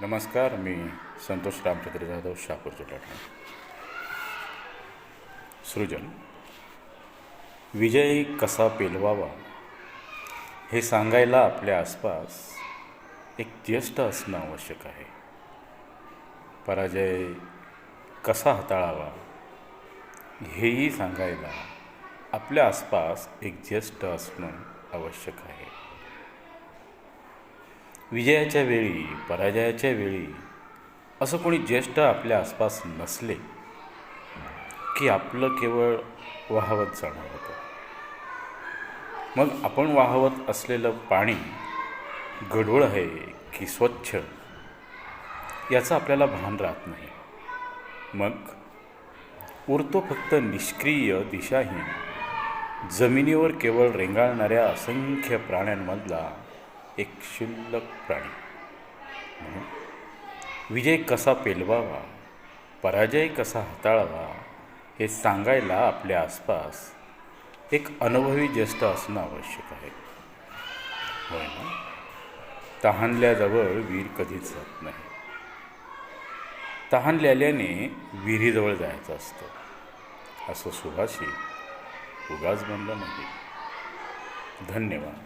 नमस्कार मी संतोष रामचंद्र जाधव शहापूर जिल्हा सृजन विजय कसा पेलवावा? हे सांगायला आपल्या आसपास एक ज्येष्ठ असणं आवश्यक आहे. पराजय कसा हाताळावा? हेही सांगायला आपल्या आसपास एक ज्येष्ठ असणं आवश्यक आहे. विजयाच्या वेळी पराजयाच्या वेळी असं कोणी ज्येष्ठ आपल्या आसपास नसले की आपलं केवळ वाहवत जाणार होतं. मग आपण वाहवत असलेलं पाणी गडूळ आहे की स्वच्छ याचं आपल्याला भान राहत नाही. मग उरतो फक्त निष्क्रिय दिशाहीन जमिनीवर केवळ रेंगाळणाऱ्या असंख्य प्राण्यांमधला एक क्षुल्लक प्राणी. म्हणून विजय कसा पेलवावा पराजय कसा हाताळावा हे सांगायला आपल्या आसपास एक अनुभवी ज्येष्ठ असणं आवश्यक आहे. होय ना? तहानल्याजवळ वीर कधीच जात नाही. तहानल्याल्याने विहिरीजवळ जायचं असतं. असं सुभाषी उगाच बनलं नाही. धन्यवाद.